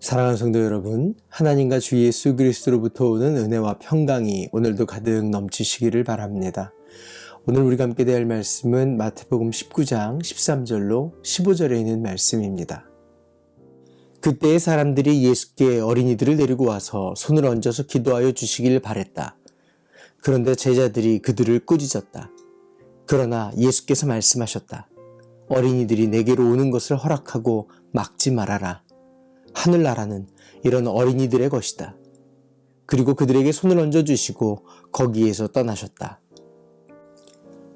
사랑하는 성도 여러분, 하나님과 주 예수 그리스도로부터 오는 은혜와 평강이 오늘도 가득 넘치시기를 바랍니다. 오늘 우리가 함께 대할 말씀은 마태복음 19장 13절로 15절에 있는 말씀입니다. 그때의 사람들이 예수께 어린이들을 데리고 와서 손을 얹어서 기도하여 주시길 바랬다. 그런데 제자들이 그들을 꾸짖었다. 그러나 예수께서 말씀하셨다. 어린이들이 내게로 오는 것을 허락하고 막지 말아라. 하늘나라는 이런 어린이들의 것이다. 그리고 그들에게 손을 얹어주시고 거기에서 떠나셨다.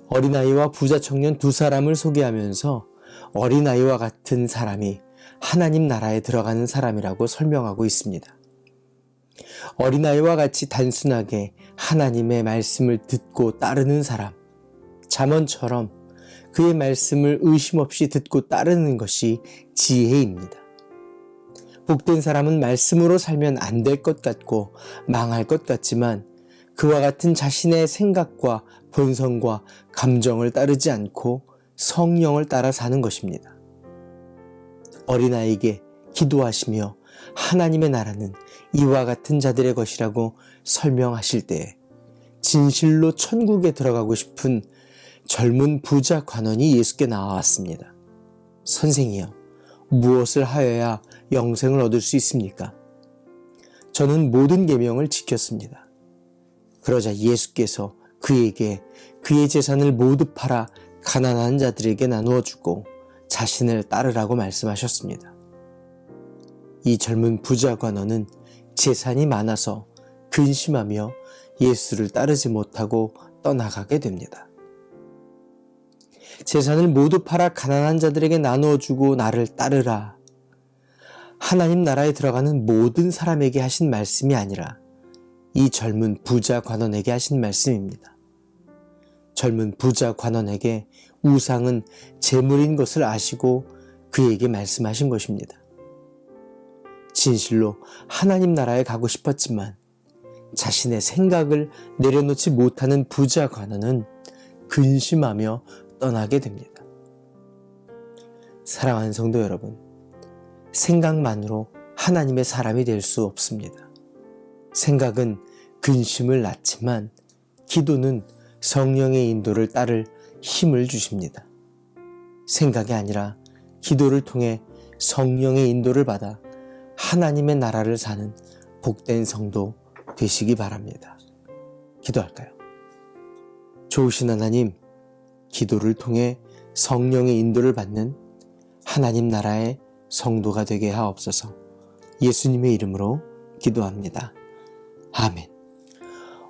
어린아이와 부자 청년 두 사람을 소개하면서 어린아이와 같은 사람이 하나님 나라에 들어가는 사람이라고 설명하고 있습니다. 어린아이와 같이 단순하게 하나님의 말씀을 듣고 따르는 사람, 잠언처럼 그의 말씀을 의심 없이 듣고 따르는 것이 지혜입니다. 복된 사람은 말씀으로 살면 안 될 것 같고 망할 것 같지만 그와 같은 자신의 생각과 본성과 감정을 따르지 않고 성령을 따라 사는 것입니다. 어린아이에게 기도하시며 하나님의 나라는 이와 같은 자들의 것이라고 설명하실 때 진실로 천국에 들어가고 싶은 젊은 부자 관원이 예수께 나와왔습니다. 선생이여, 무엇을 하여야 영생을 얻을 수 있습니까? 저는 모든 계명을 지켰습니다. 그러자 예수께서 그에게 그의 재산을 모두 팔아 가난한 자들에게 나누어 주고 자신을 따르라고 말씀하셨습니다. 이 젊은 부자 관원은 재산이 많아서 근심하며 예수를 따르지 못하고 떠나가게 됩니다. 재산을 모두 팔아 가난한 자들에게 나누어 주고 나를 따르라. 하나님 나라에 들어가는 모든 사람에게 하신 말씀이 아니라 이 젊은 부자 관원에게 하신 말씀입니다. 젊은 부자 관원에게 우상은 재물인 것을 아시고 그에게 말씀하신 것입니다. 진실로 하나님 나라에 가고 싶었지만 자신의 생각을 내려놓지 못하는 부자 관원은 근심하며 떠나게 됩니다. 사랑하는 성도 여러분, 생각만으로 하나님의 사람이 될 수 없습니다. 생각은 근심을 낳지만 기도는 성령의 인도를 따를 힘을 주십니다. 생각이 아니라 기도를 통해 성령의 인도를 받아 하나님의 나라를 사는 복된 성도 되시기 바랍니다. 기도할까요? 좋으신 하나님, 기도를 통해 성령의 인도를 받는 하나님 나라의 성도가 되게 하옵소서 예수님의 이름으로 기도합니다. 아멘.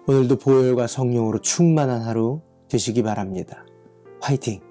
오늘도 보혈과 성령으로 충만한 하루 되시기 바랍니다. 화이팅!